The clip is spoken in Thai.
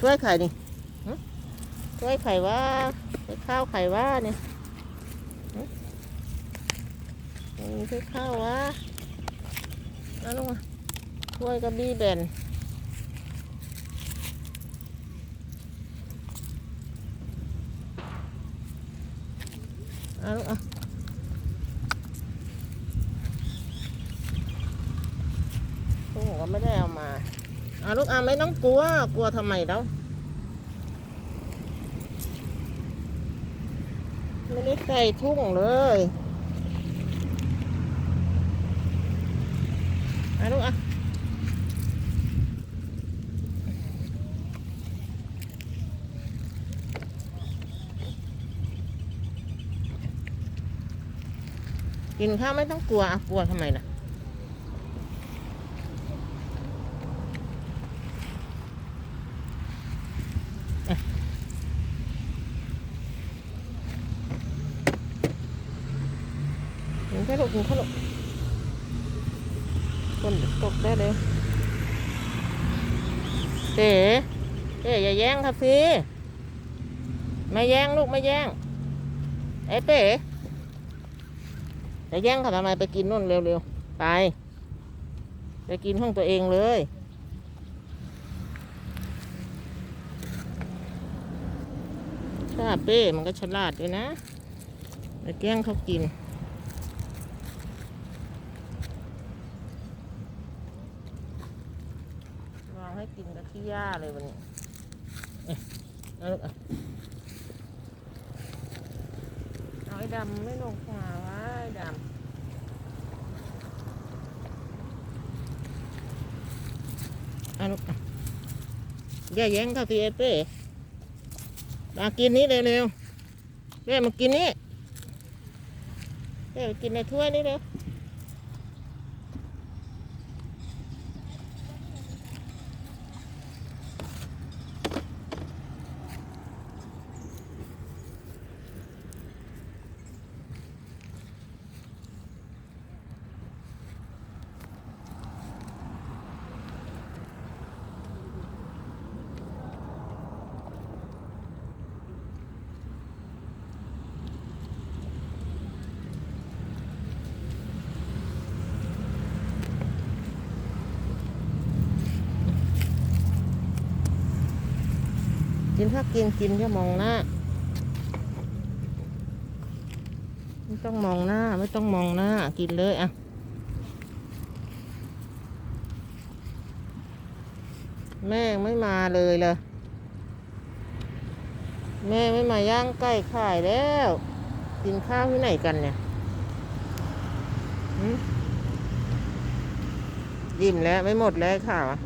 ช่วยไข่ดิหึช่วยไข่ว่าช่วยข้าวไข่ว่าเนี่ยช่วยข้าวว่าเอาลงมาช่วยกับบี้แบนเอาลูกเอาพวกผมก็ไม่ได้เอามา อาลูกอาไม่ต้องกลัว กลัวทำไมแล้ว ไม่ได้ใส่ทุ่งเลยอาลูกอะกินข้าวไม่ต้องกลัว กลัวทำไมล่ะ แค่ลูกกินแค่ลูกคนตกได้เลยเต๋เต๋อย่าแย่งครับสิไม่แย่งลูกไม่แย่งไอ้เต๋จะแย่งเขาทำไมไปกินนู่นเร็วๆ ไป ไปกินห้องตัวเองเลย ถ้าเป้มันก็ฉลาดด้วยนะไปแกล้งเขากิน วาง ให้กินกับขี้หญ้าเลยวันนี้เอาไอ้ดำไม่ลงมาวะไอ้ดำเอาลูกอย่าแย่งเขาสิเอเป้มากินนี้เร็วๆเป้มากินนี้เป้มากินในถ้วยนี้เร็ว กินถ้ากินกินอย่ามองหน้า ไม่ต้องมองหน้า ไม่ต้องมองหน้า กินเลยอะแม่ไม่มาเลยเลย แม่ไม่มาย่างไก่ขายแล้ว กินข้าวที่ไหนกันเนี่ยยิ้มแล้วไม่หมดแล้วข่าวอะ